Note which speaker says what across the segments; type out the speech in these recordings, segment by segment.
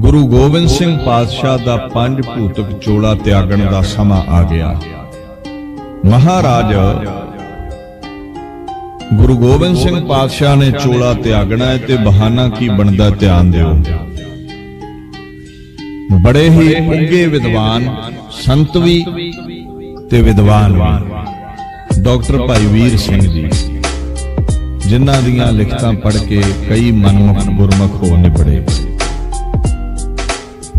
Speaker 1: ਗੁਰੂ ਗੋਬਿੰਦ ਸਿੰਘ ਪਾਤਸ਼ਾਹ ਦਾ ਪੰਜ ਭੂਤਕ ਚੋਲਾ ਤਿਆਗਣ ਦਾ ਸਮਾਂ ਆ ਗਿਆ। ਮਹਾਰਾਜ ਗੁਰੂ ਗੋਬਿੰਦ ਸਿੰਘ ਪਾਤਸ਼ਾਹ ਨੇ ਚੋਲਾ ਤਿਆਗਣਾ ਹੈ ਤੇ ਬਹਾਨਾ ਕੀ ਬਣਦਾ ਧਿਆਨ ਦਿਓ। ਬੜੇ ਹੀ ਉੱਗੇ ਵਿਦਵਾਨ, ਸੰਤ ਵੀ ਤੇ ਵਿਦਵਾਨ ਵੀ। ਡਾਕਟਰ ਭਾਈ ਵੀਰ ਸਿੰਘ ਜੀ, ਜਿਨ੍ਹਾਂ ਦੀਆਂ ਲਿਖਤਾਂ ਪੜ੍ਹ ਕੇ ਕਈ ਮਨਮੁਖ ਗੁਰਮੁਖ ਹੋ ਨਿਬੜੇ।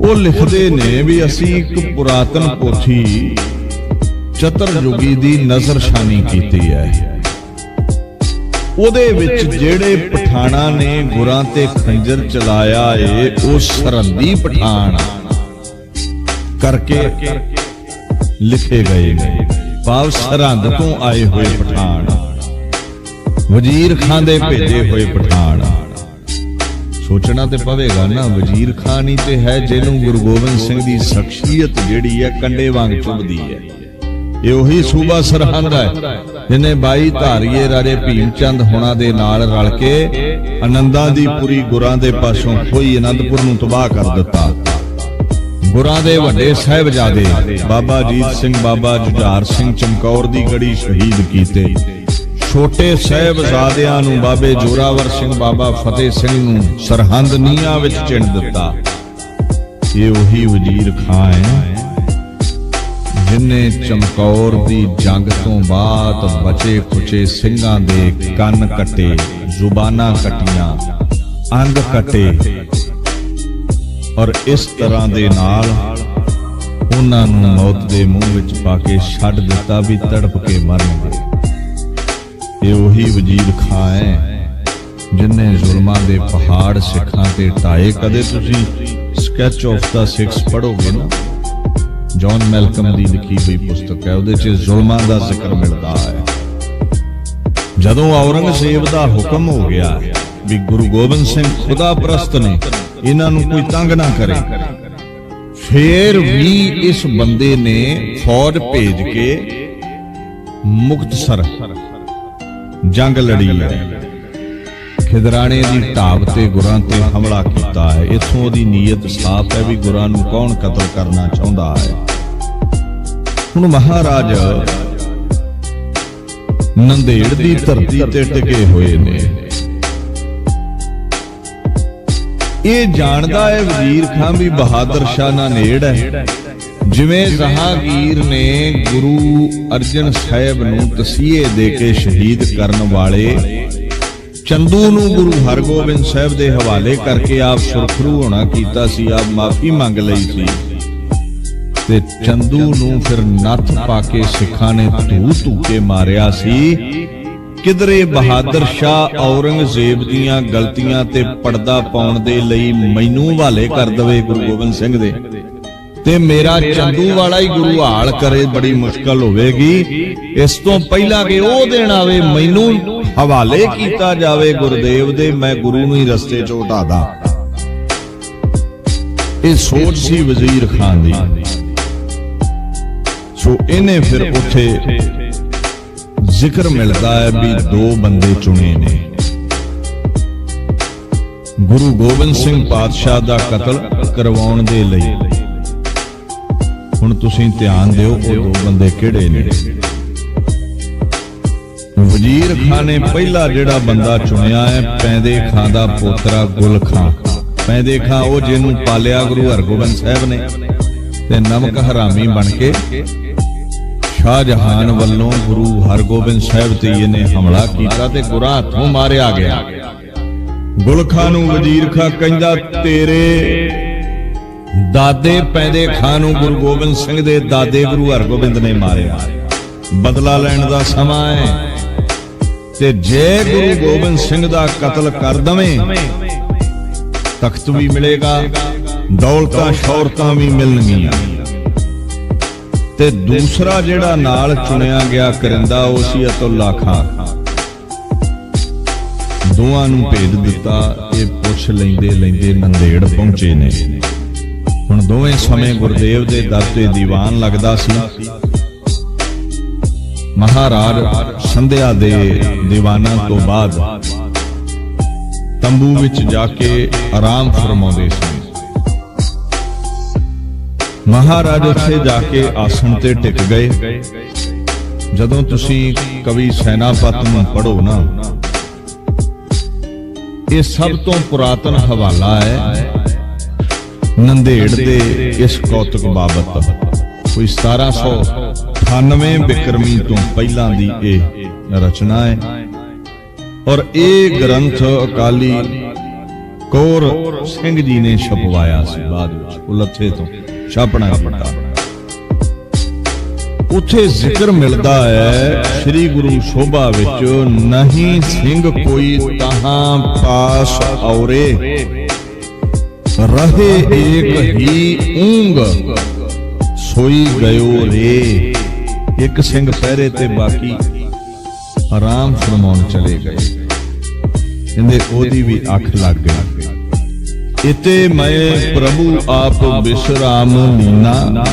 Speaker 1: ਉਹ ਲਿਖਦੇ ਨੇ ਵੀ ਅਸੀਂ ਇੱਕ ਪੁਰਾਤਨ ਪੋਥੀ ਚਤਰ ਦੀ ਨਜ਼ਰਸ਼ਾਨੀ ਕੀਤੀ ਹੈ। ਉਹਦੇ ਵਿੱਚ ਜਿਹੜੇ ਪਠਾਣਾ ਨੇ ਗੁਰਾਂ ਤੇ ਖੰਜਰ ਚਲਾਇਆ ਏ, ਉਹ ਸਰਹੰਦੀ ਪਠਾਨ ਕਰਕੇ ਲਿਖੇ ਗਏ ਨੇ। ਭਾਵ ਸਰਹੰਦ ਤੋਂ ਆਏ ਹੋਏ ਪਠਾਨ ਵਜ਼ੀਰ ਖਾਨ ਦੇ ਭੇਜੇ ਹੋਏ ਪਠਾਨ ਸੋਚਣਾ ਤੇ ਪਵੇਗਾ ਨਾ, ਵਜ਼ੀਰ ਖਾਨ ਹੀ ਤੇ ਹੈ ਜਿਹਨੂੰ ਗੁਰੂ ਗੋਬਿੰਦ ਸਿੰਘ ਦੀ ਸ਼ਖਸੀਅਤ ਜਿਹੜੀ ਹੈ, ਕੰਡੇ ਵਾਂਗ ਚੁਭਦੀ ਹੈ। ਇਹ ਉਹੀ ਸੂਬਾ ਸਰਹੰਦ ਹੈ ਜਿਹਨੇ ਬਾਈ ਧਾਰੀਏ ਰਾਜੇ ਭੀਮ ਚੰਦ ਹੋਣਾ ਦੇ ਨਾਲ ਰਲ ਕੇ ਆਨੰਦਾਂ ਦੀ ਪੂਰੀ ਗੁਰਾਂ ਦੇ ਪਾਸੋਂ ਖੋਈ ਅਨੰਦਪੁਰ ਨੂੰ ਤਬਾਹ ਕਰ ਦਿੱਤਾ। ਗੁਰਾਂ ਦੇ ਵੱਡੇ ਸਾਹਿਬਜ਼ਾਦੇ ਬਾਬਾ ਜੀਤ ਸਿੰਘ, ਬਾਬਾ ਜੁਝਾਰ ਸਿੰਘ ਚਮਕੌਰ ਦੀ ਗੜੀ ਸ਼ਹੀਦ ਕੀਤੇ। ਛੋਟੇ ਸਾਹਿਬਜ਼ਾਦਿਆਂ ਨੂੰ ਬਾਬੇ ਜੋਰਾਵਰ ਸਿੰਘ ਬਾਬਾ ਫਤਿਹ ਸਿੰਘ ਨੂੰ ਸਰਹੰਦ ਨੀਹਾਂ ਵਿੱਚ ਚਿਣ ਦਿੱਤਾ। ਇਹ ਉਹੀ ਵਜ਼ੀਰ ਖਾਂ ਹੈ ਜਿਨੇ ਚਮਕੌਰ ਦੀ ਜੰਗ ਤੋਂ ਬਾਅਦ ਬਚੇ ਖੁਚੇ ਸਿੰਘਾਂ ਦੇ ਕੰਨ ਕੱਟੇ, ਜ਼ੁਬਾਨਾਂ ਕੱਟੀਆਂ, ਅੰਗ ਕੱਟੇ ਔਰ ਇਸ ਤਰ੍ਹਾਂ ਦੇ ਨਾਲ ਉਹਨਾਂ ਨੂੰ ਮੌਤ ਦੇ ਮੂੰਹ ਵਿੱਚ ਪਾ ਕੇ ਛੱਡ ਦਿੱਤਾ ਵੀ ਤੜਪ ਕੇ ਮਰਨਗੇ ਇਹ ਉਹੀ ਵਜ਼ੀਰ ਖਾਂ ਹੈ ਜ਼ੁਲਮਾਂ ਦੇ ਪਹਾੜ ਸਿੱਖਾਂ ਤੇ ਢਾਏ ਕਦੇ ਤੁਸੀਂ ਸਕੈਚ ਆਫ ਦਾ ਸਿਕਸ ਪੜੋਗੇ ਨਾ? ਜੌਨ ਮੈਲਕਮ ਦੀ ਲਿਖੀ ਹੋਈ ਪੁਸਤਕ ਹੈ, ਉਹਦੇ 'ਚ ਜ਼ੁਲਮਾਂ ਦਾ ਜ਼ਿਕਰ ਮਿਲਦਾ ਹੈ। ਜਦੋਂ ਔਰੰਗਜ਼ੇਬ ਦਾ ਹੁਕਮ ਹੋ ਗਿਆ ਵੀ ਗੁਰੂ ਗੋਬਿੰਦ ਸਿੰਘ ਖੁਦਾ ਪ੍ਰਸਤ ਨੇ ਇਹਨਾਂ ਨੂੰ ਕੋਈ ਤੰਗ ਨਾ ਕਰੇ, ਫੇਰ ਵੀ ਇਸ ਬੰਦੇ ਨੇ ਫੌਜ ਭੇਜ ਕੇ ਮੁਕਤਸਰ ਜੰਗ ਲੜੀ। ਹੈ ਖਿਦਰਾਣੇ ਦੀ ਢਾਬ ਤੇ ਗੁਰਾਂ ਤੇ ਹਮਲਾ ਕੀਤਾ ਹੈ। ਇਥੋਂ ਉਹਦੀ ਨੀਅਤ ਸਾਫ਼ ਹੈ ਵੀ ਗੁਰਾਂ ਨੂੰ ਕੌਣ ਕਤਲ ਕਰਨਾ ਚਾਹੁੰਦਾ ਹੈ। ਹੁਣ ਮਹਾਰਾਜ ਨੰਦੇੜ ਦੀ ਧਰਤੀ ਤੇ ਟਿਕੇ ਹੋਏ ਨੇ। ਇਹ ਜਾਣਦਾ ਹੈ ਵਜ਼ੀਰ ਖਾਂ ਵੀ ਬਹਾਦਰ ਸ਼ਾਹ ਨਾਲ ਨੇੜ ਹੈ। ਜਿਵੇਂ ਜਹਾਂਗੀਰ ਨੇ ਗੁਰੂ ਅਰਜਨ ਸਾਹਿਬ ਨੂੰ ਤਸੀਹੇ ਦੇ ਕੇ ਸ਼ਹੀਦ ਕਰਨ ਵਾਲੇ ਚੰਦੂ ਨੂੰ ਗੁਰੂ ਹਰਗੋਬਿੰਦ ਸਾਹਿਬ ਦੇ ਹਵਾਲੇ ਕਰਕੇ ਆਪ ਸੁਰਖਰੂ ਹੋਣਾ ਕੀਤਾ ਸੀ, ਆਪ ਮਾਫੀ ਮੰਗ ਲਈ ਸੀ। ਤੇ ਚੰਦੂ ਨੂੰ ਫਿਰ ਨੱਥ ਪਾ ਕੇ ਸਿੱਖਾਂ ਨੇ ਧੂ ਧੂ ਕੇ ਮਾਰਿਆ ਸੀ। ਕਿਧਰੇ ਬਹਾਦਰ ਸ਼ਾਹ ਔਰੰਗਜ਼ੇਬ ਦੀਆਂ ਗਲਤੀਆਂ ਤੇ ਪਰਦਾ ਪਾਉਣ ਦੇ ਲਈ ਮੈਨੂੰ ਹਵਾਲੇ ਕਰ ਦਵੇ ਗੁਰੂ ਗੋਬਿੰਦ ਸਿੰਘ ਦੇ। ਤੇ ਮੇਰਾ ਚੰਦੂ ਵਾਲਾ ਹੀ ਗੁਰੂ ਹਾਲ ਕਰੇ ਬੜੀ ਮੁਸ਼ਕਲ ਹੋਵੇਗੀ। ਇਸ ਤੋਂ ਪਹਿਲਾਂ ਕਿ ਉਹ ਦਿਨ ਆਵੇ ਮੈਨੂੰ ਹਵਾਲੇ ਕੀਤਾ ਜਾਵੇ ਗੁਰਦੇਵ ਦੇ ਮੈਂ ਗੁਰੂ ਨੂੰ ਹੀ ਰਸਤੇ ਚੋਂ ਉਟਾਦਾ ਇਹ ਸੋਚ ਸੀ ਵਜ਼ੀਰ ਖਾਨ ਦੀ। ਸੋ ਇਹਨੇ ਫਿਰ ਉੱਥੇ ਜ਼ਿਕਰ ਮਿਲਦਾ ਹੈ ਵੀ ਦੋ ਬੰਦੇ ਚੁਣੇ ਨੇ। ਗੁਰੂ ਗੋਬਿੰਦ ਸਿੰਘ ਪਾਤਸ਼ਾਹ ਦਾ ਕਤਲ ਕਰਵਾਉਣ ਦੇ ਲਈ। ਹੁਣ ਤੁਸੀਂ ਧਿਆਨ ਦਿਓ ਉਹ ਦੋ ਬੰਦੇ ਕਿਹੜੇ ਨੇ। ਵਜ਼ੀਰ ਖਾਨ ਨੇ ਪਹਿਲਾ ਜਿਹੜਾ ਬੰਦਾ ਚੁਣਿਆ ਹੈ, ਪੈਂਦੇ ਖਾਂ ਦਾ ਪੋਤਰਾ ਗੁਲ ਖਾਂ। ਪੈਂਦੇ ਖਾਂ ਉਹ ਜਿਹਨੂੰ ਪਾਲਿਆ ਗੁਰੂ ਹਰਗੋਬਿੰਦ ਸਾਹਿਬ ਨੇ ਤੇ ਨਮਕ ਹਰਾਮੀ ਬਣ ਕੇ ਸ਼ਾਹਜਹਾਨ ਵੱਲੋਂ ਗੁਰੂ ਹਰਗੋਬਿੰਦ ਸਾਹਿਬ ਤੇ ਇਹਨੇ ਹਮਲਾ ਕੀਤਾ ਤੇ ਗੁਰਾਂ ਹੱਥੋਂ ਮਾਰਿਆ ਗਿਆ। ਗੁਲ ਖਾਂ ਨੂੰ ਵਜ਼ੀਰ ਖਾਂ ਕਹਿੰਦਾ, ਤੇਰੇ ਦਾਦੇ ਪੈਂਦੇ ਖਾਂ ਨੂੰ ਗੁਰੂ ਗੋਬਿੰਦ ਸਿੰਘ ਦੇ ਦਾਦੇ ਗੁਰੂ ਹਰਗੋਬਿੰਦ ਨੇ ਮਾਰਿਆ। ਬਦਲਾ ਲੈਣ ਦਾ ਸਮਾਂ ਹੈ ਤੇ ਜੇ ਗੁਰੂ ਗੋਬਿੰਦ ਸਿੰਘ ਦਾ ਕਤਲ ਕਰ ਦਵੇਂ, ਤਖਤ ਵੀ ਮਿਲੇਗਾ, ਦੌਲਤਾਂ, ਸ਼ੌਹਰਤਾਂ ਵੀ ਮਿਲਣਗੀਆਂ। ਤੇ ਦੂਸਰਾ ਜਿਹੜਾ ਨਾਲ ਚੁਣਿਆ ਗਿਆ ਕਰਿੰਦਾ, ਉਹ ਸੀ ਅਤੁੱਲਾ ਖਾਂ ਦੋਵਾਂ ਨੂੰ ਭੇਜ ਦਿੱਤਾ, ਇਹ ਪੁੱਛ ਲੈਂਦੇ ਲੈਂਦੇ ਨੰਦੇੜ ਪਹੁੰਚੇ ਨੇ। ਹੁਣ ਦੋਵੇਂ ਸਮੇਂ ਗੁਰਦੇਵ ਦੇ ਦਰ ਤੇ ਦੀਵਾਨ ਲੱਗਦਾ ਸੀ। ਮਹਾਰਾਜ ਸੰਧਿਆ ਦੇ ਦੀਵਾਨਾਂ ਤੋਂ ਬਾਅਦ ਤੰਬੂ ਵਿੱਚ ਜਾ ਕੇ ਆਰਾਮ ਫਰਮਾਉਂਦੇ ਸੀ। ਮਹਾਰਾਜ ਉੱਥੇ ਜਾ ਕੇ ਆਸਣ ਤੇ ਟਿਕ ਗਏ। ਜਦੋਂ ਤੁਸੀਂ ਕਵੀ ਸੈਨਾਪਤ ਨੂੰ ਪੜੋ ਨਾ, ਇਹ ਸਭ ਤੋਂ ਪੁਰਾਤਨ ਹਵਾਲਾ ਹੈ। ਨੰਦੇੜ ਦੇ ਇਸ ਕੌਤਕ ਬਾਬਤ। ਕੋਈ 1798 ਬਿਕਰਮੀ ਤੋਂ ਪਹਿਲਾਂ ਦੀ ਇਹ ਰਚਨਾ ਹੈ। ਔਰ ਇਹ ਗ੍ਰੰਥ ਅਕਾਲੀ ਕੌਰ ਸਿੰਘ ਜੀ ਨੇ ਛਪਵਾਇਆ ਸੀ ਬਾਅਦ ਵਿੱਚ, ਉਲੱਥੇ ਤੋਂ ਛਾਪਣਾ ਕੀਤਾ। ਉੱਥੇ ਜ਼ਿਕਰ ਮਿਲਦਾ ਹੈ, ਸ੍ਰੀ ਗੁਰੂ ਸ਼ੋਭਾ ਵਿੱਚ ਨਹੀਂ ਸਿੰਘ ਕੋਈ ਤਹਾਂ ਪਾਸ ਔਰੇ। ਰਹੇ ਏਕ ਹੀ ਊਂਗ। ਸੋਈ ਗਇਓ ਰੇ। ਇੱਕ ਸਿੰਘ ਪਹਿਰੇ ਤੇ ਬਾਕੀ ਆਰਾਮ ਫਰਮਾਉਣ ਚਲੇ ਗਏ। ਕਹਿੰਦੇ ਉਹਦੀ ਵੀ ਅੱਖ ਲੱਗ ਗਈ। ਇਤੇ ਮੈਂ ਪ੍ਰਭੂ ਆਪ ਬਿਸਰਾਮ ਲੀਨਾ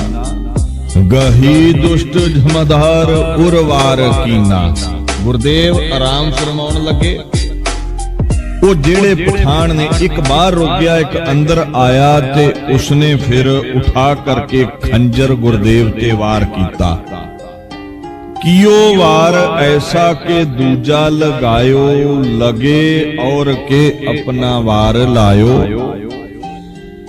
Speaker 1: ਗਹੀ ਦੁਸ਼ਟ ਜਮਦਾਰ ਉਰਵਾਰ ਕੀਨਾ। ਗੁਰਦੇਵ ਆਰਾਮ ਫਰਮਾਉਣ ਲੱਗੇ। ਉਹ ਜਿਹੜੇ ਪਠਾਨ ਨੇ, ਇੱਕ ਬਾਹਰ ਰੁਕਿਆ ਇੱਕ ਅੰਦਰ ਆਇਆ ਤੇ ਉਸਨੇ ਫਿਰ ਉਠਾ ਕਰਕੇ ਖੰਜਰ ਗੁਰਦੇਵ ਤੇ ਵਾਰ ਕੀਤਾ। ਕਿਉ ਵਾਰ ਐਸਾ ਕੇ ਦੂਜਾ ਲਗਾਇਓ, ਲਗੇ ਔਰ ਕੇ ਆਪਣਾ ਵਾਰ ਲਾਇਓ।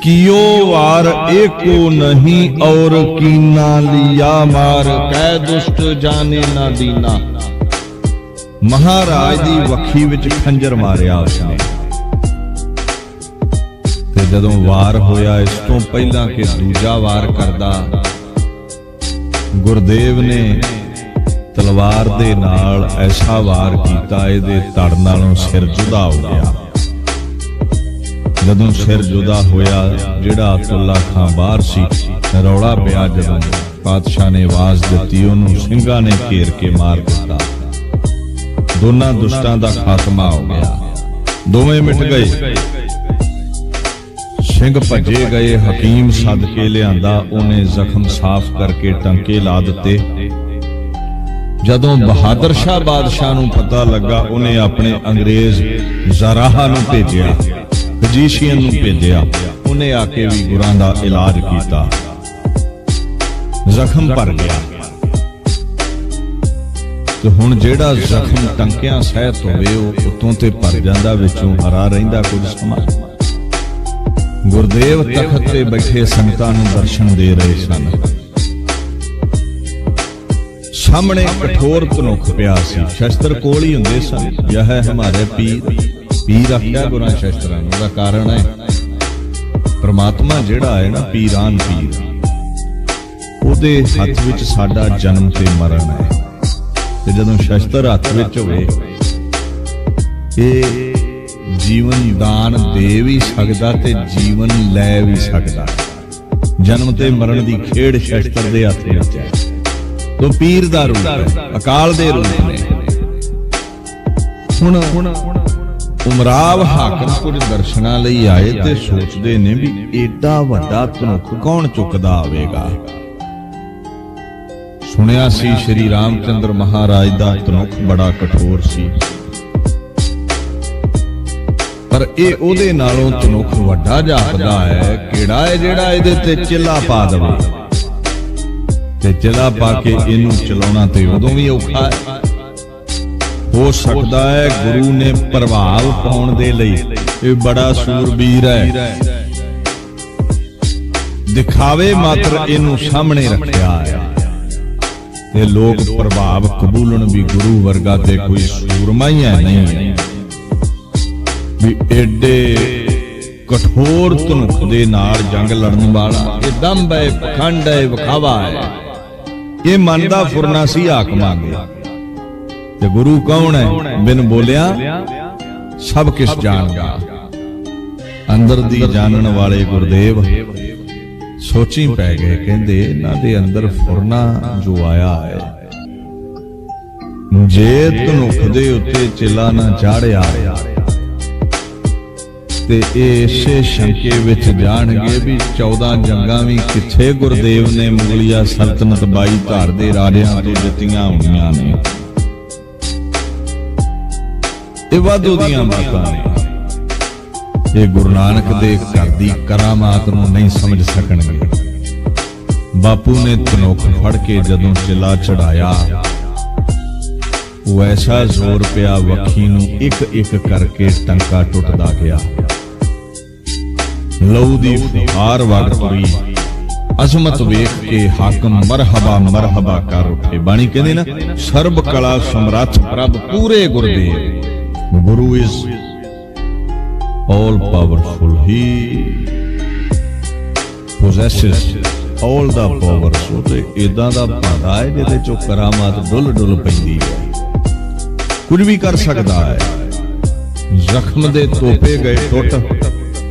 Speaker 1: ਕਿਉ ਵਾਰ ਏਕੋ ਨਹੀਂ ਔਰ ਕੀਨਾ ਲਿਆ ਮਾਰ, ਕਹਿ ਦੁਸ਼ਟ ਜਾਣੇ ਨਾ ਦੀਨਾ। ਮਹਾਰਾਜ ਦੀ ਵੱਖੀ ਵਿੱਚ ਖੰਜਰ ਮਾਰਿਆ ਉਸਨੇ। ਤੇ ਜਦੋਂ ਵਾਰ ਹੋਇਆ, ਇਸ ਤੋਂ ਪਹਿਲਾਂ ਕਿ ਦੂਜਾ ਵਾਰ ਕਰਦਾ, ਗੁਰਦੇਵ ਨੇ ਤਲਵਾਰ ਦੇ ਨਾਲ ਐਸਾ ਵਾਰ ਕੀਤਾ, ਇਹਦੇ ਧੜ ਨਾਲੋਂ ਸਿਰ ਜੁਦਾ ਹੋ ਗਿਆ। ਜਦੋਂ ਸਿਰ ਜੁਦਾ ਹੋਇਆ, ਜਿਹੜਾ ਅਬਦੁੱਲਾ ਖਾਂ ਬਾਹਰ ਸੀ, ਰੌਲਾ ਪਿਆ ਜਦੋਂ ਪਾਤਸ਼ਾਹ ਨੇ ਆਵਾਜ਼ ਦਿੱਤੀ, ਉਹਨੂੰ ਸਿੰਘਾਂ ਨੇ ਘੇਰ ਕੇ ਮਾਰ ਦਿੱਤਾ। ਦੋਨਾਂ ਦੁਸ਼ਟਾਂ ਦਾ ਖਾਤਮਾ ਹੋ ਗਿਆ। ਦੋਵੇਂ ਮਿਟ ਗਏ। ਸਿੰਘ ਭੱਜੇ ਗਏ ਹਕੀਮ ਸੱਦ ਕੇ ਲਿਆਂਦਾ ਉਹਨੇ ਜ਼ਖਮ ਸਾਫ਼ ਕਰਕੇ ਟੰਕੇ ਲਾ ਦਿੱਤੇ। ਜਦੋਂ ਬਹਾਦਰ ਸ਼ਾਹ ਬਾਦਸ਼ਾਹ ਨੂੰ ਪਤਾ ਲੱਗਾ ਉਹਨੇ ਆਪਣੇ ਅੰਗਰੇਜ਼ ਜ਼ਰਾਹਾ ਨੂੰ ਭੇਜਿਆ ਫਜੀਸ਼ੀਅਨ ਨੂੰ ਭੇਜਿਆ। ਉਹਨੇ ਆ ਕੇ ਵੀ ਗੁਰਾਂ ਦਾ ਇਲਾਜ ਕੀਤਾ। ਜ਼ਖਮ ਭਰ ਗਿਆ। ਤੇ ਹੁਣ ਜਿਹੜਾ ਜ਼ਖਮ ਟੰਕਿਆਂ ਸਹਿਤ ਹੋਵੇ, ਉਹ ਉਤੋਂ ਤੇ ਭਰ ਜਾਂਦਾ, ਵਿੱਚੋਂ ਹਰਾ ਰਹਿੰਦਾ ਕੁਝ ਸਮਾਂ। ਗੁਰਦੇਵ ਤਖਤ ਤੇ ਬੈਠੇ ਸੰਗਤਾਂ ਨੂੰ ਦਰਸ਼ਨ ਦੇ ਰਹੇ ਸਨ। ਸਾਹਮਣੇ ਕਠੋਰ ਧਨੁਖ ਪਿਆ ਸੀ। ਸ਼ਸਤਰ ਕੋਲ ਹੀ ਹੁੰਦੇ ਸਨ। ਯਹ ਹੈ ਹਮਾਰੇ ਪੀਰ। ਪੀਰ ਆਖਿਆ ਗੁਰਾਂ ਸ਼ਸਤਰਾਂ ਨੂੰ ਦਾ ਕਾਰਨ ਹੈ। ਪ੍ਰਮਾਤਮਾ ਜਿਹੜਾ ਹੈ ਨਾ, ਪੀਰਾਨ ਪੀਰ। ਉਹਦੇ ਹੱਥ ਵਿੱਚ ਸਾਡਾ ਜਨਮ ਤੇ ਮਰਨ ਹੈ। ਤੇ ਜਦੋਂ ਸ਼ਸਤਰ ਹੱਥ ਵਿੱਚ ਹੋਵੇ, ਇਹ ਜੀਵਨ ਦਾਨ ਦੇ ਵੀ ਸਕਦਾ ਤੇ ਜੀਵਨ ਲੈ ਵੀ ਸਕਦਾ। ਜਨਮ ਤੇ ਮਰਨ ਦੀ ਖੇਡ ਸ਼ਸਤਰ ਦੇ ਹੱਥ ਵਿੱਚ ਹੈ। ਤੋ ਪੀਰ ਦਾ ਰੂਪ ਹੈ, ਅਕਾਲ ਦੇ ਰੂਪ ਨੇ। ਹੁਣ ਉਮਰਾਵ ਹਾਕਮ ਕੁਝ ਦਰਸ਼ਨਾਂ ਲਈ ਆਏ ਤੇ ਸੋਚਦੇ ਨੇ ਵੀ ਏਡਾ ਵੱਡਾ ਧਨੁਖ ਕੌਣ ਚੁੱਕਦਾ ਆਵੇਗਾ ਸੁਣਿਆ ਸੀ ਸ਼੍ਰੀ ਰਾਮਚੰਦਰ ਮਹਾਰਾਜ ਦਾ ਧਨੁਖ ਬੜਾ ਕਠੋਰ ਸੀ। ਪਰ ਇਹ ਉਹਦੇ ਨਾਲੋਂ ਧਨੁਖ ਵੱਡਾ ਜਾਪਦਾ ਹੈ, ਕਿਹੜਾ ਹੈ ਜਿਹੜਾ ਇਹਦੇ ਤੇ ਚਿੱਲਾ ਪਾ ਦਵੇ? ਤੇ ਚਿੱਲਾ ਪਾ ਕੇ ਇਹਨੂੰ ਚਲਾਉਣਾ ਤੇ ਉਦੋਂ ਵੀ ਔਖਾ ਹੈ। ਹੋ ਸਕਦਾ ਹੈ ਗੁਰੂ ਨੇ ਪ੍ਰਭਾਵ ਪਾਉਣ ਦੇ ਲਈ ਇਹ ਬੜਾ ਸੂਰਬੀਰ ਹੈ। ਦਿਖਾਵੇ ਮਾਤਰ ਇਹਨੂੰ ਸਾਹਮਣੇ ਰੱਖਿਆ ਹੈ। ਤੇ ਲੋਕ ਪ੍ਰਭਾਵ ਕਬੂਲਣ ਵੀ ਗੁਰੂ ਵਰਗਾ ਤੇ ਕੋਈ ਸੂਰਮਾ ਹੀ ਹੈ। ਨਹੀਂ ਵੀ ਐਡੇ ਕਠੋਰ ਧਨੁਖ ਦੇ ਨਾਲ ਜੰਗ ਲੜਨ ਵਾਲਾ, ਇਹ ਦੰਭ ਹੈ, ਪਖੰਡ ਹੈ, ਵਿਖਾਵਾ ਹੈ। ਇਹ ਮਨ ਦਾ ਫੁਰਨਾ ਸੀ ਹਾਕਮਾਂ ਦੇ ਤੇ ਗੁਰੂ ਕੌਣ ਹੈ? ਬਿਨ ਬੋਲਿਆ, ਸਭ ਕਿਸ ਜਾਣਦਾ। ਅੰਦਰ ਦੀ ਜਾਣਨ ਵਾਲੇ ਗੁਰਦੇਵ ਸੋਚੀ ਪੈ ਗਏ, ਕਹਿੰਦੇ ਇਹਨਾਂ ਦੇ ਅੰਦਰ ਫੁਰਨਾ ਜੋ ਆਇਆ ਹੈ। ਜੇ ਧਨੁਖ ਦੇ ਉੱਤੇ ਚਿਲਾ ਨਾ ਚਾੜਿਆ। ਤੇ ਇਹ ਇਸੇ ਸ਼ੰਕੇ ਵਿੱਚ ਜਾਣਗੇ ਵੀ 14 ਜੰਗਾਂ ਵੀ ਕਿੱਥੇ ਗੁਰਦੇਵ ਨੇ ਮੁਗਲਿਆ ਸਲਤਨਤ ਬਾਈ ਧਾਰ ਦੇ ਰਾਜਿਆਂ ਤੋਂ ਦਿੱਤੀਆਂ ਹੋਣੀਆਂ ਨੇ। ਇਹ ਵਾਧੂ ਦੀਆਂ ਬਾਤਾਂ ਨੇ। ਇਹ ਗੁਰੂ ਨਾਨਕ ਦੇ ਘਰ ਦੀ ਕਰਾਮਾਤ ਨੂੰ ਨਹੀਂ ਸਮਝ ਸਕਣਗੇ। ਬਾਪੂ ਨੇ ਤਨੋਖ ਫੜ ਕੇ ਜਦੋਂ ਚਿਲਾ ਚੜਾਇਆ, ਉਹ ਐਸਾ ਜ਼ੋਰ ਪਿਆ ਵੱਖੀ ਨੂੰ ਇੱਕ ਇੱਕ ਕਰਕੇ ਟੰਕਾ ਟੁੱਟਦਾ ਗਿਆ। ਲਹੂ ਦੀ ਫੁਹਾਰ ਵਗ ਤੁਰੀ। ਅਜ਼ਮਤ ਵੇਖ ਕੇ ਹਾਕਮ ਮਰਹਬਾ ਮਰਹਬਾ ਕਰ ਉੱਠੇ। ਬਾਣੀ ਕਹਿੰਦੇ ਨਾ, ਸਰਬ ਕਲਾ ਸਮਰੱਥ ਪ੍ਰਭ ਪੂਰੇ ਗੁਰਦੇਵ। ਗੁਰੂ ਇਸ all powerful. He possesses all the power so ਤੇ ਇਦਾਂ ਦਾ ਭਾਗਾ ਹੈ ਜਿਹਦੇ ਚੋਂ ਕਰਾਮਾਤ ਡੁੱਲ ਡੁੱਲ ਪੈਂਦੀ ਹੈ। ਕੁਝ ਵੀ ਕਰ ਸਕਦਾ ਹੈ। ਜ਼ਖਮ ਦੇ ਤੋਪੇ ਗਏ ਟੁੱਟ,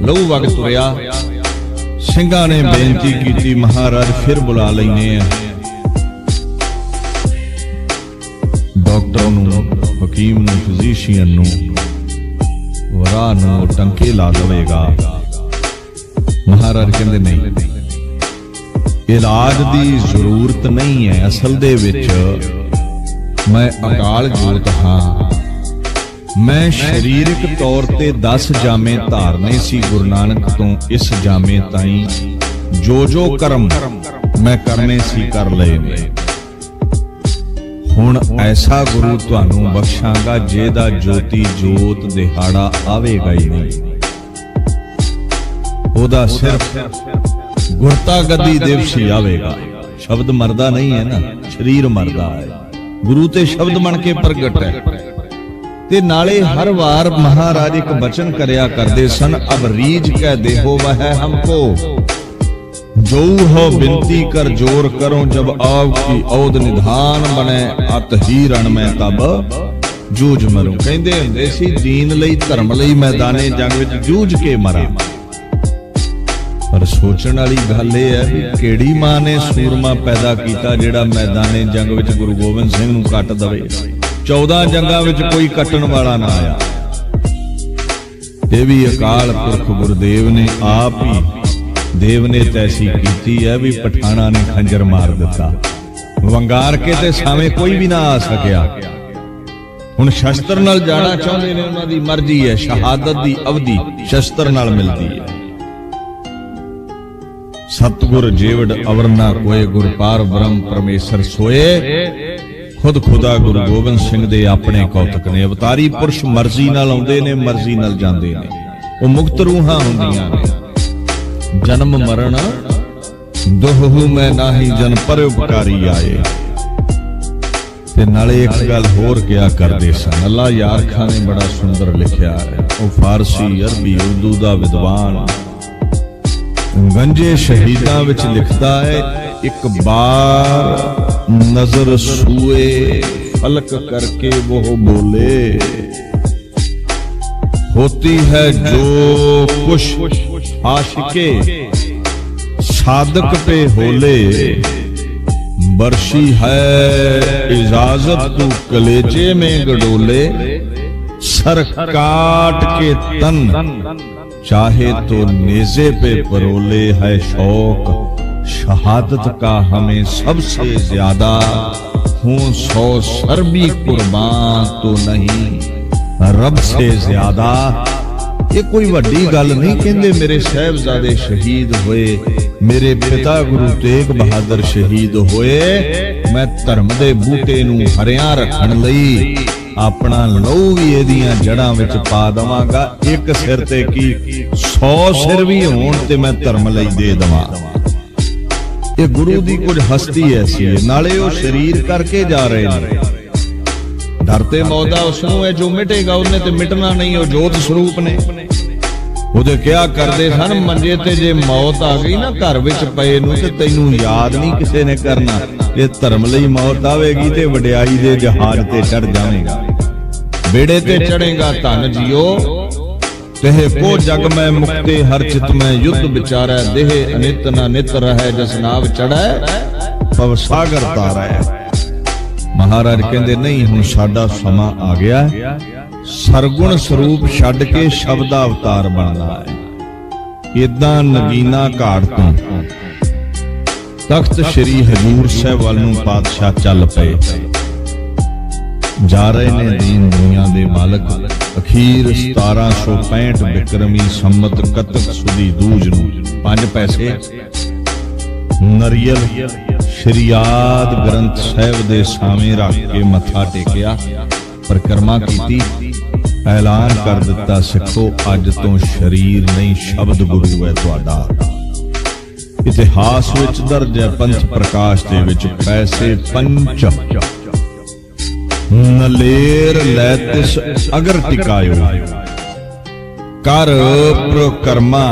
Speaker 1: ਲਹੂ ਵਗ ਤੁਰਿਆ। ਸਿੰਘਾਂ ਨੇ ਬੇਨਤੀ ਕੀਤੀ, ਮਹਾਰਾਜ, ਫਿਰ ਬੁਲਾ ਲੈਨੇ ਆ ਡਾਕਟਰ ਨੂੰ ਹਕੀਮ ਨੂੰ, ਫਿਜ਼ੀਸ਼ੀਅਨ ਨੂੰ ਵਰਾ ਨੂੰ ਟੰਕੇ ਲਾ ਦੇਵੇਗਾ। ਮਹਾਰਾਜ ਕਹਿੰਦੇ ਨਹੀਂ। ਇਲਾਜ ਦੀ ਜ਼ਰੂਰਤ ਨਹੀਂ ਹੈ ਅਸਲ ਦੇ ਵਿੱਚ। ਮੈਂ ਅਕਾਲ ਜੋਤ ਹਾਂ। ਮੈਂ ਸਰੀਰਕ ਤੌਰ ਤੇ 10 ਜਾਮੇ ਧਾਰਨੇ ਸੀ ਗੁਰੂ ਨਾਨਕ ਤੋਂ, ਇਸ ਜਾਮੇ ਤਾਈਂ ਜੋ ਜੋ ਕਰਮ ਮੈਂ ਕਰਨੇ ਸੀ ਕਰ ਲਏ ਨੇ। ਹੁਣ ਐਸਾ ਗੁਰੂ ਤੁਹਾਨੂੰ ਬਖਸ਼ਾਂਗਾ ਜਿਹਦਾ ਜੋਤੀ ਜੋਤ ਦਿਹਾੜਾ ਆਵੇਗਾ ਹੀ ਨਹੀਂ। ਉਹਦਾ ਸਿਰਫ ਗੁਰਤਾ ਗੱਦੀ ਦਿਵਸ ਹੀ ਆਵੇਗਾ। ਸ਼ਬਦ ਮਰਦਾ ਨਹੀਂ ਹੈ ਨਾ, ਸਰੀਰ ਮਰਦਾ ਹੈ। ਗੁਰੂ ਤੇ ਸ਼ਬਦ ਬਣ ਕੇ ਪ੍ਰਗਟ ਹੈ। ਤੇ ਨਾਲੇ ਹਰ ਵਾਰ ਮਹਾਰਾਜ ਇੱਕ ਬਚਨ ਕਰਿਆ ਕਰਦੇ ਸਨ, ਅਬ ਰੀਜ ਕਹਿ ਦੇਹੋ ਵਹਿ ਹਮਕੋ। ਜੋ ਹੋ ਬਿੰਤੀ ਕਰ ਜੋਰ ਕਰੋ ਜਬ ਆਵ ਕੀ ਔਦ ਨਿਧਾਨ ਬਣੇ, ਅਤ ਹੀ ਰਣ ਮੈਂ ਤਬ। ਜੂਝ ਮਰੂ। ਕਹਿੰਦੇ ਹੁੰਦੇ ਸੀ, ਦੀਨ ਲਈ ਧਰਮ ਲਈ ਮੈਦਾਨੇ ਜੰਗ ਵਿੱਚ ਜੂਝ ਕੇ ਮਰਾਂ। ਪਰ ਸੋਚਣ ਵਾਲੀ ਗੱਲ ਇਹ ਹੈ ਵੀ ਕਿਹੜੀ ਮਾਂ ਨੇ ਸੂਰਮਾ ਪੈਦਾ ਕੀਤਾ ਜਿਹੜਾ ਮੈਦਾਨੇ ਜੰਗ ਵਿੱਚ ਗੁਰੂ ਗੋਬਿੰਦ ਸਿੰਘ ਨੂੰ ਕੱਟ ਦਵੇ? 14 ਜੰਗਾਂ ਵਿੱਚ ਕੋਈ ਕੱਟਣ ਵਾਲਾ ਨਾ ਆਇਆ। ਇਹ ਵੀ ਅਕਾਲ ਪੁਰਖ ਗੁਰਦੇਵ ਨੇ ਆਪ ਹੀ ਦੇਵ ਨੇ ਤੈਸੀ ਕੀਤੀ ਹੈ ਵੀ ਪਠਾਣਾ ਨੇ ਖੰਜਰ ਮਾਰ ਦਿੱਤਾ। ਵੰਗਾਰ ਕੇ ਤੇ ਸਾਵੇਂ ਕੋਈ ਵੀ ਨਾ ਆ ਸਕਿਆ। ਹੁਣ ਸ਼ਸਤਰ ਨਾਲ ਜਾਣਾ ਚਾਹੁੰਦੇ ਨੇ ਉਹਨਾਂ ਦੀ ਮਰਜ਼ੀ ਹੈ, ਸ਼ਹਾਦਤ ਦੀ ਅਵਧੀ ਸ਼ਸਤਰ ਨਾਲ ਮਿਲਦੀ ਹੈ। ਸਤਗੁਰ ਜੀਵੜ ਅਵਰਨਾ ਕੋਏ, ਗੁਰ ਪਾਰ ਬ੍ਰਹਮ ਪਰਮੇਸ਼ਰ ਸੋਏ। ਖੁਦ ਖੁਦਾ ਗੁਰੂ ਗੋਬਿੰਦ ਸਿੰਘ ਦੇ ਆਪਣੇ ਕੌਤਕ ਨੇ ਅਵਤਾਰੀ ਪੁਰਸ਼ ਮਰਜ਼ੀ ਨਾਲ ਆਉਂਦੇ ਨੇ, ਮਰਜ਼ੀ ਨਾਲ ਜਾਂਦੇ ਨੇ। ਉਹ ਮੁਕਤ ਰੂਹਾਂ ਹੁੰਦੀਆਂ ਨੇ। ਜਨਮ ਮਰਨ ਦੁਹੂ ਮੈਂ ਨਾਹੀ ਜਨ ਪਰਉਪਕਾਰੀ ਆਏ। ਤੇ ਨਾਲੇ ਇੱਕ ਗੱਲ ਹੋਰ ਕਿਹਾ ਕਰਦੇ ਸਨ। ਅੱਲਾ ਯਾਰ ਖਾਨ ਨੇ ਬੜਾ ਸੁੰਦਰ ਲਿਖਿਆ ਹੈ। ਉਹ ਫਾਰਸੀ, ਅਰਬੀ, ਉਰਦੂ ਦਾ ਵਿਦਵਾਨ। ਗੰਜੇ ਸ਼ਹੀਦਾਂ ਵਿੱਚ ਲਿਖਦਾ ਹੈ, ਇੱਕ ਬਾਰ ਨਜ਼ਰ ਸੂਏ, ਫਲਕ ਕਰਕੇ ਉਹ ਬੋਲੇ। ਹੋਤੀ ਹੈ ਜੋ ਕੁਛ आशिके, साधक पे होले, बरसी है, इजाज़त तू कलेजे में गडोले, सर काट के तन, चाहे तो नेजे पे परोले है शौक, शहादत का हमें सबसे ज़्यादा, हूँ सौ सर भी कुर्बान तो नहीं, रब से ज़्यादा ਇਹ ਕੋਈ ਵੱਡੀ ਗੱਲ ਨਹੀਂ ਕਹਿੰਦੇ ਮੇਰੇ ਸਹਿਬਜ਼ਾਦੇ ਸ਼ਹੀਦ ਹੋਏ ਮੇਰੇ ਪਿਤਾ ਗੁਰੂ ਤੇਗ ਬਹਾਦਰ ਸ਼ਹੀਦ ਹੋਏ ਮੈਂ ਧਰਮ ਦੇ ਬੂਟੇ ਨੂੰ ਹਰਿਆ ਰੱਖਣ ਲਈ ਆਪਣਾ ਲਹੂ ਵੀ ਇਹਦੀਆਂ ਜੜਾਂ ਵਿੱਚ ਪਾ ਦਵਾਂਗਾ। ਇੱਕ ਸਿਰ ਤੇ ਕੀ 100 ਸਿਰ ਵੀ ਹੋਣ ਤੇ ਮੈਂ ਧਰਮ ਲਈ ਦੇ ਦਵਾਂ। ਇਹ ਗੁਰੂ ਦੀ ਕੁਝ ਹਸਤੀ ਐਸੀ ਹੈ ਨਾਲੇ ਉਹ ਸਰੀਰ ਕਰਕੇ ਜਾ ਰਹੇ ਨੇ। ਡਰਤੇ ਮੌਦਾ ਉਸ ਨੂੰ ਹੈ ਜੋ ਮਿਟੇਗਾ, ਉਹਨੇ ਤੇ ਮਿਟਣਾ ਨਹੀਂ, ਉਹ ਜੋਤ ਸਰੂਪ ਨੇ। ਉਹਦੇ ਕਿਹਾ ਕਰਦੇ ਸਨ, ਮੰਜੇ ਤੇ ਜੇ ਮੌਤ ਆ ਗਈ ਨਾ, ਘਰ ਵਿੱਚ ਪਏ ਨੂੰ ਤੇ ਤੈਨੂੰ ਯਾਦ ਨਹੀਂ ਕਿਸੇ ਨੇ ਕਰਨਾ। ਜੇ ਧਰਮ ਲਈ ਮੌਤ ਆਵੇਗੀ ਤੇ ਵਡਿਆਈ ਦੇ ਜਹਾਜ਼ ਤੇ ਚੜ ਜਾਵੇਂਗਾ। ਬੇੜੇ ਤੇ ਚੜੇਗਾ ਧਨ ਜਿਓ। ਤਹਿ ਕੋ ਜਗ ਮੈਂ ਮੁਕਤੇ, ਹਰ ਚਿਤ ਮੈਂ ਯੁੱਧ ਵਿਚਾਰੈ, ਦੇਹ ਅਨਿਤ ਨਾ ਨਿਤ ਰਹੈ, ਜਸ ਨਾਵ ਚੜੈ ਪਵ ਸਾਗਰ ਤਾਰੈ। ਮਹਾਰਾਜ ਕਹਿੰਦੇ ਨਹੀਂ ਹੁਣ ਸਾਡਾ ਸਮਾਂ ਆ ਗਿਆ। ਸਰਗੁਣ ਸਰੂਪ ਛੱਡ ਕੇ ਸ਼ਬਦ ਅਵਤਾਰ ਬਣਨਾ ਹੈ। ਇਦਾਂ ਨਗੀਨਾ ਘਾਟ ਤੋਂ ਤਖਤ ਸ੍ਰੀ ਹਜੂਰ ਸਾਹਿਬ ਵੱਲ ਨੂੰ ਪਾਤਸ਼ਾਹ ਚੱਲ ਪਏ। ਜਾ ਰਹੇ ਨੇ ਦੀਨ ਦੁਨੀਆ ਦੇ ਮਾਲਕ। ਅਖੀਰ 1765 ਬਿਕਰਮੀ ਸੰਮਤ ਕਤਕ ਸੁਦੀ ਦੂਜ ਨੂੰ। ਪੰਜ ਪੈਸੇ। ਨਰੀਅਲ ਸ਼ਰੀਆਦ ਗ੍ਰੰਥ ਸਾਹਿਬ ਦੇ ਸਾਹਮਣੇ ਰੱਖ ਕੇ ਮੱਥਾ ਟੇਕਿਆ, ਪਰਿਕਰਮਾ ਕੀਤੀ, ਐਲਾਨ ਕਰ ਦਿੱਤਾ, ਸਿੱਖੋ, ਅੱਜ ਤੋਂ ਸ਼ਰੀਰ ਨਹੀਂ, ਸ਼ਬਦ ਗੁਰੂ ਹੈ ਤੁਹਾਡਾ। ਇਤਿਹਾਸ ਵਿੱਚ ਦਰਜ ਹੈ, ਪੰਥ ਪ੍ਰਕਾਸ਼ ਦੇ ਵਿੱਚ ਪੈਸੇ ਪੰਚ ਨਲੇਰ ਲੈਤਿਸ ਅਗਰ ਟਿਕਾਇਓ। ਕਰ ਪ੍ਰਕਰਮਾ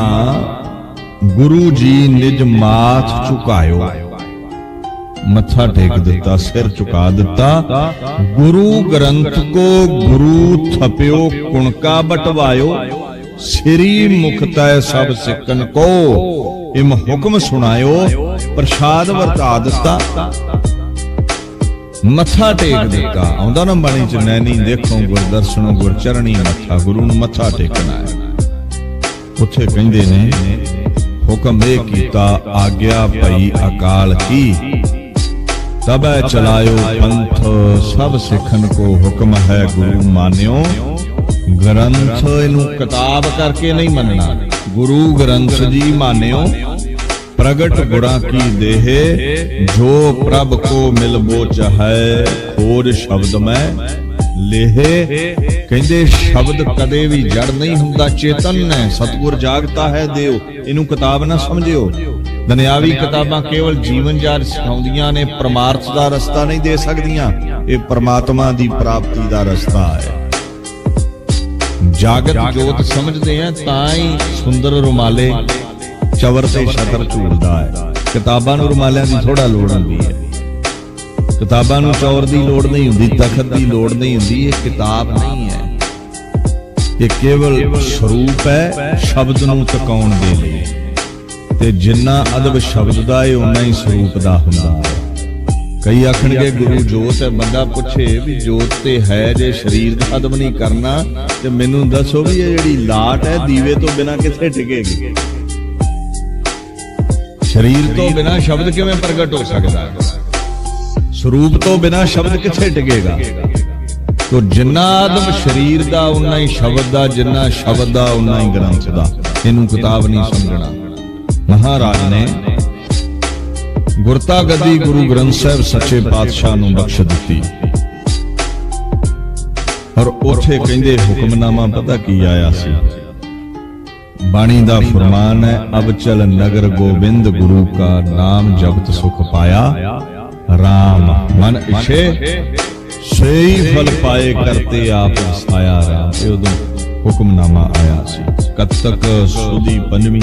Speaker 1: ਗੁਰੂ ਜੀ ਨਿਜ ਮਾਥ ਝੁਕਾਇਓ। ਮੱਥਾ ਟੇਕ ਦਿੱਤਾ, ਸਿਰ ਝੁਕਾ ਦਿੱਤਾ। ਗੁਰੂ ਗ੍ਰੰਥ ਕੋ ਗੁਰੂ ਥਪਿਓ, ਕੁਣਕਾ ਬਟਵਾਇਓ। ਸ੍ਰੀ ਮੁਖਤੈ ਸਭ ਸਿੱਕਨ ਕੋ। ਇਮ ਹੁਕਮ ਸੁਣਾਇਓ, ਪ੍ਰਸ਼ਾਦ ਵਰਤਾ ਦਿੱਤਾ। ਮੱਥਾ ਟੇਕ ਦਿੱਤਾ। ਆਉਂਦਾ ਨਾ ਬਾਣੀ ਚ ਨੈਣੀ ਦੇਖੋ ਗੁਰਦਰਸ਼ਨੋਂ ਗੁਰਚਰਣੀ ਮੱਥਾ ਗੁਰੂ ਨੂੰ ਮੱਥਾ ਟੇਕਣਾ ਹੈ ਉੱਥੇ ਕਹਿੰਦੇ ਨੇ, ਹੁਕਮ ਇਹ ਕੀਤਾ, ਆਗਿਆ ਭਈ ਅਕਾਲ ਕੀ? ਤਬੈ ਚਲਾਇਓ ਪੰਥ, ਸਭ ਸਿੱਖਨ ਕੋ ਹੁਕਮ ਹੈ ਗੁਰੂ ਮਾਨਿਓ। ਗ੍ਰੰਥ ਇਹਨੂੰ ਕਿਤਾਬ ਕਰਕੇ ਨਹੀਂ ਮੰਨਣਾ। ਗੁਰੂ ਗ੍ਰੰਥ ਜੀ ਮਾਨਿਓ, ਪ੍ਰਗਟ ਗੁਰਾਂ ਕੀ ਦੇਹ, ਜੋ ਪ੍ਰਭ ਕੋ ਮਿਲਬੋ ਚਾਹੈ ਖੋਜ ਸ਼ਬਦ ਮੈਂ ਲੇਹੇ। ਕਹਿੰਦੇ ਸ਼ਬਦ ਕਦੇ ਵੀ ਜੜ ਨਹੀਂ ਹੁੰਦਾ, ਚੇਤਨ ਹੈ, ਸਤਗੁਰ ਜਾਗਤਾ ਹੈ ਦੇਵ ਇਹਨੂੰ ਕਿਤਾਬ ਨਾ ਸਮਝਿਓ। ਦੁਨਿਆਵੀ ਕਿਤਾਬਾਂ ਕੇਵਲ ਜੀਵਨ ਜਾਰ ਸਿਖਾਉਂਦੀਆਂ ਨੇ ਪਰਮਾਰਥ ਦਾ ਰਸਤਾ ਨਹੀਂ ਦੇ ਸਕਦੀਆਂ। ਇਹ ਪ੍ਰਮਾਤਮਾ ਦੀ ਪ੍ਰਾਪਤੀ ਦਾ ਰਸਤਾ ਹੈ। ਜਾਗਤ ਜੋਤ ਸਮਝਦੇ ਆ ਤਾਂ ਹੀ ਸੁੰਦਰ ਰੁਮਾਲੇ ਚਵਰ ਤੇ ਛਤਰ ਝੂਲਦਾ ਹੈ। ਕਿਤਾਬਾਂ ਨੂੰ ਰੁਮਾਲਿਆਂ ਦੀ ਥੋੜਾ ਲੋੜ ਹੁੰਦੀ ਹੈ। ਕਿਤਾਬਾਂ ਨੂੰ ਚੌਰ ਦੀ ਲੋੜ ਨਹੀਂ ਹੁੰਦੀ ਤਖਤ ਦੀ ਲੋੜ ਨਹੀਂ ਹੁੰਦੀ ਇਹ ਕਿਤਾਬ ਨਹੀਂ ਹੈ। ਇਹ ਕੇਵਲ ਸਰੂਪ ਹੈ ਸ਼ਬਦ ਨੂੰ ਟਿਕਾਉਣ ਦੇ ਲਈ। ਤੇ ਜਿੰਨਾ ਅਦਬ ਸ਼ਬਦ ਦਾ ਹੈ ਉਨਾ ਹੀ ਸਰੂਪ ਦਾ ਹੁੰਦਾ। ਹੈ ਕਈ ਆਖਣਗੇ ਗੁਰੂ ਜੋਤ ਹੈ ਬੰਦਾ ਪੁੱਛੇ ਵੀ ਜੋਤ ਤੇ ਹੈ ਜੇ ਸਰੀਰ ਦਾ ਅਦਬ ਨਹੀਂ ਕਰਨਾ ਤੇ ਮੈਨੂੰ ਦੱਸੋ ਵੀ ਇਹ ਜਿਹੜੀ ਲਾਟ ਹੈ ਦੀਵੇ ਤੋਂ ਬਿਨਾ ਕਿੱਥੇ ਟਿਕੇਗੀ? ਸਰੀਰ ਤੋਂ ਬਿਨਾ ਸ਼ਬਦ ਕਿਵੇਂ ਪ੍ਰਗਟ ਹੋ ਸਕਦਾ? ਹੈ ਸਰੂਪ ਤੋਂ ਬਿਨਾ ਸ਼ਬਦ ਕਿੱਥੇ ਟਿਕੇਗਾ? ਤੋ ਜਿੰਨਾ ਆਦਮ ਸਰੀਰ ਦਾ ਉਨਾ ਹੀ ਸ਼ਬਦ ਦਾ ਜਿੰਨਾ ਸ਼ਬਦ ਦਾ ਉਨਾ ਹੀ ਗ੍ਰੰਥ ਦਾ। ਇਹਨੂੰ ਕਿਤਾਬ ਨਹੀਂ ਸਮਝਣਾ। ਮਹਾਰਾਜ ਨੇ ਗੁਰਤਾ ਗੱਦੀ ਗੁਰੂ ਗ੍ਰੰਥ ਸਾਹਿਬ ਸੱਚੇ ਪਾਤਸ਼ਾਹ ਨੂੰ ਬਖਸ਼ ਦਿੱਤੀ। ਔਰ ਉਥੇ ਕਹਿੰਦੇ ਹੁਕਮਨਾਮਾ ਪਤਾ ਕੀ ਆਇਆ ਸੀ? ਬਾਣੀ ਦਾ ਫਰਮਾਨ ਹੈ, ਅਬ ਚਲ ਨਗਰ ਗੋਬਿੰਦ ਗੁਰੂ ਕਾ ਨਾਮ ਜਪਤ ਸੁਖ ਪਾਇਆ RAM ਮਨ ਇਛੇ ਸਹੀ ਫਲ ਪਾਏ ਕਰਤੇ ਆਪ ਵਸਾਇਆ ਰਾਮ। ਇਹ ਉਦੋਂ ਹੁਕਮਨਾਮਾ ਆਇਆ ਸੀ। ਕਤਕ ਸੁਦੀ ਪੰਜਵੀਂ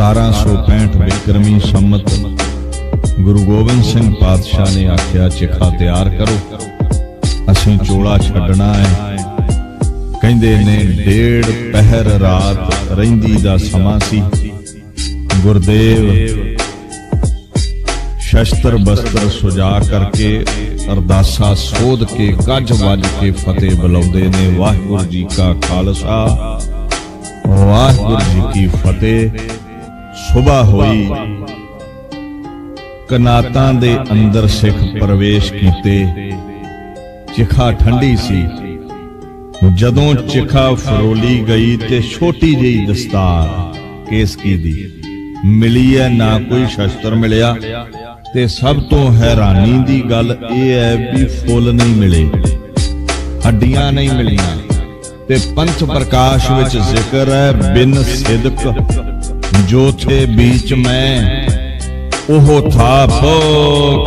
Speaker 1: 1765 ਵਿਕਰਮੀ ਸੰਮਤ ਗੁਰੂ ਗੋਬਿੰਦ ਸਿੰਘ ਪਾਤਸ਼ਾਹ ਨੇ ਆਖਿਆ ਚਿਖਾ ਤਿਆਰ ਕਰੋ। ਅਸੀਂ ਚੋਲਾ ਛੱਡਣਾ ਹੈ। ਕਹਿੰਦੇ ਨੇ, ਡੇਢ ਪਹਿਰ ਰਾਤ ਰਹਿੰਦੀ ਦਾ ਸਮਾਂ ਸੀ। ਗੁਰਦੇਵ ਸ਼ਸਤਰ ਬਸਤਰ ਸੁਜਾ ਕਰਕੇ ਅਰਦਾਸਾ ਸੋਧ ਕੇ ਗੱਜ ਵੱਜ ਕੇ ਫਤਿਹ ਬੁਲਾਉਂਦੇ ਨੇ। ਵਾਹਿਗੁਰੂ ਜੀ ਕਾ ਖਾਲਸਾ, ਵਾਹਿਗੁਰੂ ਜੀ ਕੀ ਫਤਿਹ। ਸੁਬਾ ਹੋਈ। ਕਨਾਤਾਂ ਦੇ ਅੰਦਰ ਸਿੱਖ ਪ੍ਰਵੇਸ਼ ਕੀਤੇ। ਚਿਖਾ ਠੰਡੀ ਸੀ। ਜਦੋਂ ਚਿਖਾ ਫਰੋਲੀ ਗਈ ਤੇ ਛੋਟੀ ਜਿਹੀ ਦਸਤਾਰ ਕੇਸਕੀ ਦੀ। ਮਿਲੀ ਹੈ ਨਾ ਕੋਈ ਸ਼ਸਤਰ ਮਿਲਿਆ ਤੇ ਸਭ ਤੋਂ ਹੈਰਾਨੀ ਦੀ ਗੱਲ ਇਹ ਹੈ ਵੀ ਫੁੱਲ ਨਹੀਂ ਮਿਲੇ। ਹੱਡੀਆਂ ਨਹੀਂ ਮਿਲੀਆਂ ਤੇ ਪੰਥ ਪ੍ਰਕਾਸ਼ ਵਿੱਚ ਜ਼ਿਕਰ ਹੈ ਬਿਨ ਸਿਦਕ ਜੋ ਥੇ बीच ਮੈਂ, ਉਹ ਥਾਪ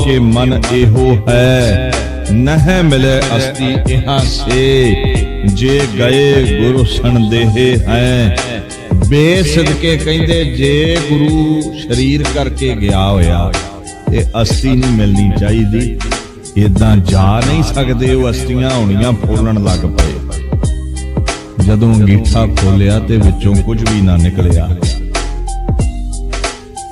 Speaker 1: ਕੇ ਮਨ ਇਹੋ ਹੈ। ਨਹਿ ਮਿਲੇ ਅਸਤੀ ਇਹਾਂ ਸੇ, ਜੇ ਗਏ ਗੁਰੂ ਸੰਦੇਹ ਹੈ। ਬੇਸਦਕੇ ਕਹਿੰਦੇ ਜੇ ਗੁਰੂ ਸ਼ਰੀਰ ਕਰਕੇ ਗਿਆ ਹੋਇਆ, ਤੇ ਅਸਤੀ ਨਹੀਂ ਮਿਲਣੀ ਚਾਹੀਦੀ। ਇਦਾਂ ਜਾ ਨਹੀਂ ਸਕਦੇ, ਉਹ ਅਸਤੀਆਂ ਹੋਣੀਆਂ ਫੋਲਣ ਲੱਗ ਪਏ। ਜਦੋਂ ਅੰਗੀਠਾ ਖੋਲਿਆ ਤੇ ਵਿੱਚੋਂ ਕੁਝ ਵੀ ਨਾ ਨਿਕਲਿਆ।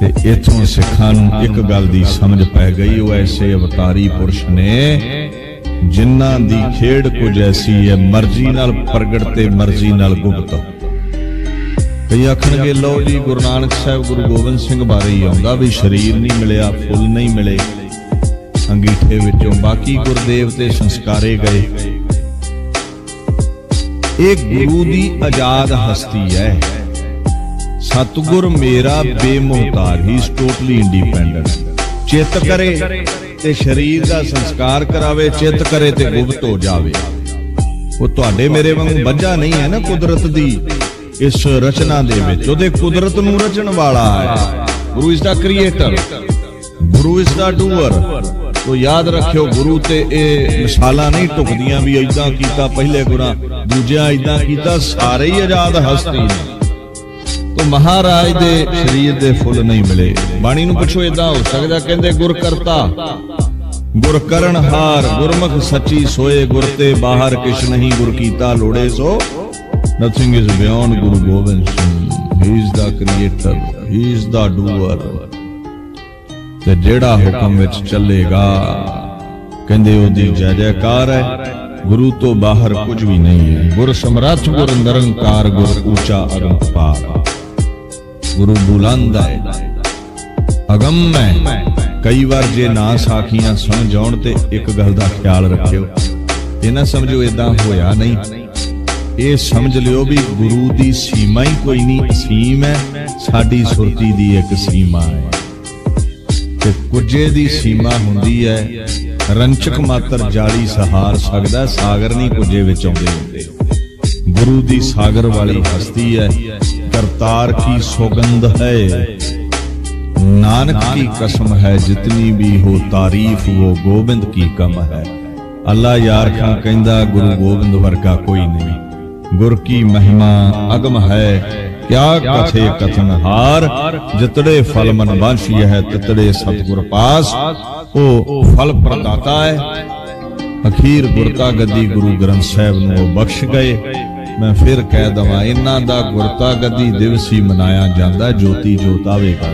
Speaker 1: ਤੇ ਇਥੋਂ ਸਿੱਖਾਂ ਨੂੰ ਇੱਕ ਗੱਲ ਦੀ ਸਮਝ ਪੈ ਗਈ, ਉਹ ਐਸੇ ਅਵਤਾਰੀ ਪੁਰਸ਼ ਨੇ, ਜਿਨ੍ਹਾਂ ਦੀ ਖੇਡ ਕੁਝ ਐਸੀ ਹੈ, ਮਰਜ਼ੀ ਨਾਲ ਪ੍ਰਗਟ ਤੇ ਮਰਜ਼ੀ ਨਾਲ ਗੁਪਤ। ਕਈ ਆਖਣਗੇ, ਲਓ ਜੀ, ਗੁਰੂ ਨਾਨਕ ਸਾਹਿਬ, ਗੁਰੂ ਗੋਬਿੰਦ ਸਿੰਘ ਬਾਰੇ ਹੀ ਆਉਂਦਾ ਵੀ ਸਰੀਰ ਨਹੀਂ ਮਿਲਿਆ, ਫੁੱਲ ਨਹੀਂ ਮਿਲੇ। ਅੰਗੀਠੇ ਵਿੱਚੋਂ ਬਾਕੀ ਗੁਰਦੇਵ ਤੇ ਸੰਸਕਾਰੇ ਗਏ। ਇਹ ਗੁਰੂ ਦੀ ਆਜ਼ਾਦ ਹਸਤੀ ਹੈ। ਸਤਗੁਰ ਮੇਰਾ ਬੇਮੋਹਤਾਜ ਹੀ ਟੋਟਲੀ ਇੰਡੀਪੈਂਡੈਂਟ ਚਿੱਤ ਕਰੇ ਤੇ ਸਰੀਰ ਦਾ ਸੰਸਕਾਰ ਕਰਾਵੇ, ਚਿੱਤ ਕਰੇ ਤੇ ਗੁਪਤ ਹੋ ਜਾਵੇ। ਉਹ ਤੁਹਾਡੇ ਮੇਰੇ ਵਾਂਗ ਬੱਝਾ ਨਹੀਂ ਹੈ ਨਾ ਕੁਦਰਤ ਦੀ, ਇਸ ਰਚਨਾ ਦੇ ਵਿੱਚ। ਉਹਦੇ ਕੁਦਰਤ ਨੂੰ ਰਚਣ ਵਾਲਾ ਹੈ। ਗੁਰੂ ਇਸ ਦਾ ਕ੍ਰੀਏਟਰ ਗੁਰੂ ਇਸ ਦਾ ਡੂਅਰ ਤੋ ਯਾਦ ਰੱਖਿਓ, ਗੁਰੂ ਤੇ ਇਹ ਮਿਸਾਲਾਂ ਨਹੀਂ ਟੁਕਦੀਆਂ ਵੀ ਇਦਾਂ ਕੀਤਾ, ਪਹਿਲੇ ਗੁਰਾਂ, ਦੂਜਿਆਂ ਇਦਾਂ ਕੀਤਾ, ਸਾਰੇ ਹੀ ਆਜ਼ਾਦ ਹਸਤੀ ਨੇ। ਤੋ ਮਹਾਰਾਜ ਦੇ ਸਰੀਰ ਦੇ ਫੁੱਲ ਨਹੀਂ ਮਿਲੇ। ਬਾਣੀ ਨੂੰ ਪੁੱਛੋ ਇਦਾਂ ਹੋ ਸਕਦਾ ਕਹਿੰਦੇ, ਗੁਰ ਕਰਤਾ, ਗੁਰ ਕਰਨ ਹਾਰ, ਗੁਰਮੁਖ ਸੱਚੀ ਸੋਏ, ਗੁਰ ਤੇ ਬਾਹਰ ਕਿਛ ਨਹੀਂ, ਗੁਰ ਕੀਤਾ ਲੋੜੇ ਸੋ। Nothing is beyond Guru Gobind Singh. He is the creator he is the doer ਤੇ ਜਿਹੜਾ ਹੁਕਮ ਵਿੱਚ ਚੱਲੇਗਾ, ਕਹਿੰਦੇ ਉਹਦੀ ਜੈ ਜੈਕਾਰ ਹੈ। ਗੁਰੂ ਤੋਂ ਬਾਹਰ ਕੁਝ ਵੀ ਨਹੀਂ ਹੈ। ਗੁਰ ਸਮਰੱਥ, ਗੁਰ ਨਿਰੰਕਾਰ, ਗੁਰ ਉੱਚਾ ਅਗੰਪਾਰ ਗੁਰੂ ਬੁਲੰਦ ਅਗੰਮ ਹੈ। ਕਈ ਵਾਰ ਜੇ ਨਾ ਸਾਖੀਆਂ ਸਮਝ ਆਉਣ ਤੇ ਇੱਕ ਗੱਲ ਦਾ ਖਿਆਲ ਰੱਖਿਓ। ਇਹ ਨਾ ਸਮਝੋ ਇਦਾਂ ਹੋਇਆ ਨਹੀਂ। ਇਹ ਸਮਝ ਲਿਓ ਵੀ ਗੁਰੂ ਦੀ ਸੀਮਾ ਹੀ ਕੋਈ ਨਹੀਂ। ਅਸੀਮ ਹੈ, ਸਾਡੀ ਸੁਰਤੀ ਦੀ ਇੱਕ ਸੀਮਾ ਹੈ। ਤੇ ਕੁਝੇ ਦੀ ਸੀਮਾ ਹੁੰਦੀ ਹੈ, ਰੰਚਕ ਮਾਤਰ ਜਾਲੀ ਸਹਾਰ ਸਕਦਾ, ਸਾਗਰ ਨਹੀਂ ਕੁਝੇ ਵਿੱਚ ਆਉਂਦੇ। ਹੁੰਦੇ ਗੁਰੂ ਦੀ ਸਾਗਰ ਵਾਲੀ ਹਸਤੀ ਹੈ ਕਰਤਾਰ ਕੀ ਸੁਗੰਧ ਹੈ नानक की कसम है जितनी भी हो तारीफ वो गोविंद की कम है अल्लाह यार खां कहंदा गुरु गोविंद वर्गा कोई नहीं गुर की महिमा अगम है क्या कथे कथन हार जितड़े फल मन वांछी है तितड़े सतगुर पास ओ फल प्रदाता है ਅਖੀਰ ਗੁਰਤਾ ਗੱਦੀ ਗੁਰੂ ਗ੍ਰੰਥ ਸਾਹਿਬ ਨੂੰ ਉਹ ਬਖਸ਼ ਗਏ ਮੈਂ ਫਿਰ ਕਹਿ ਦਵਾਂ, ਇਹਨਾਂ ਦਾ ਗੁਰਤਾ ਗੱਦੀ ਦਿਵਸ ਹੀ ਮਨਾਇਆ ਜਾਂਦਾ, ਜੋਤੀ ਜੋਤ ਆਵੇਗਾ